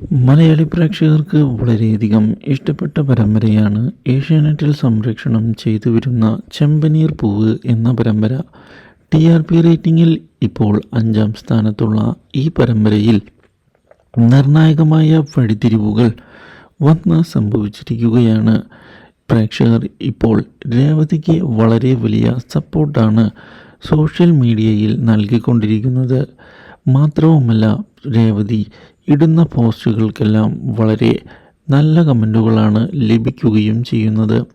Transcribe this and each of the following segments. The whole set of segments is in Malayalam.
മലയാളി പ്രേക്ഷകർക്ക് വളരെയധികം ഇഷ്ടപ്പെട്ട പരമ്പരയാണ് ഏഷ്യാനെറ്റിൽ സംരക്ഷണം ചെയ്തു വരുന്ന ചെമ്പനീർ പൂവ് എന്ന പരമ്പര. ടി ആർ പി റേറ്റിംഗിൽ ഇപ്പോൾ അഞ്ചാം സ്ഥാനത്തുള്ള ഈ പരമ്പരയിൽ നിർണായകമായ വഴിതിരിവുകൾ വന്ന് സംഭവിച്ചിരിക്കുകയാണ്. പ്രേക്ഷകർ ഇപ്പോൾ രേവതിക്ക് വളരെ വലിയ സപ്പോർട്ടാണ് സോഷ്യൽ മീഡിയയിൽ നൽകിക്കൊണ്ടിരിക്കുന്നത്. മാത്രവുമല്ല രേവതി ഇടുന്ന പോസ്റ്റുകൾക്കെല്ലാം വളരെ നല്ല കമന്റുകളാണ് ലഭിക്കുകയും ചെയ്യുന്നത്.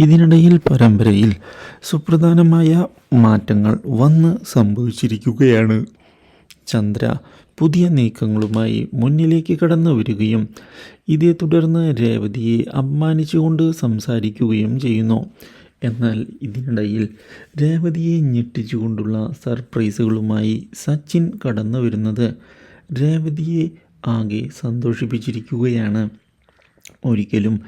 ഇതിനിടയിൽ പരമ്പരയിൽ സുപ്രധാനമായ മാറ്റങ്ങൾ വന്ന് സംഭവിച്ചിരിക്കുകയാണ്. ചന്ദ്ര പുതിയ നീക്കങ്ങളുമായി മുന്നിലേക്ക് കടന്നു വരികയും ഇതേ തുടർന്ന് രേവതിയെ അപമാനിച്ചുകൊണ്ട് സംസാരിക്കുകയും ചെയ്യുന്നു. എന്നാൽ ഇതിനിടയിൽ രേവതിയെ ഞെട്ടിച്ചുകൊണ്ടുള്ള സർപ്രൈസുകളുമായി സച്ചിൻ കടന്നു വരുന്നത് രേവതിയെ ആകെ സന്തോഷിപ്പിച്ചിരിക്കുകയാണ്. ഒരിക്കലും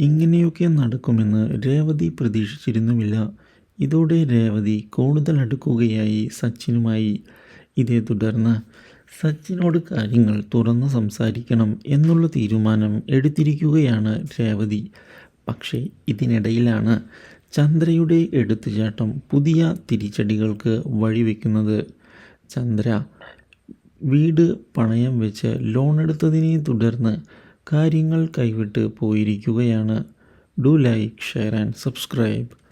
ഇങ്ങനെയൊക്കെ നടക്കുമെന്ന് രേവതി പ്രതീക്ഷിച്ചിരുന്നുമില്ല. ഇതോടെ രേവതി കൂടുതൽ അടുക്കുകയായി സച്ചിനുമായി. ഇതേ തുടർന്ന് സച്ചിനോട് കാര്യങ്ങൾ തുറന്ന് സംസാരിക്കണം എന്നുള്ള തീരുമാനം എടുത്തിരിക്കുകയാണ് രേവതി. പക്ഷേ ഇതിനിടയിലാണ് ചന്ദ്രയുടെ എടുത്തുചാട്ടം പുതിയ തിരിച്ചടികൾക്ക് വഴിവെക്കുന്നത്. ചന്ദ്ര വീട് പണയം വെച്ച് ലോൺ എടുത്തതിനെ തുടർന്ന് കാര്യങ്ങൾ കൈവിട്ട് പോയിരിക്കുകയാണ്. Do like share and subscribe.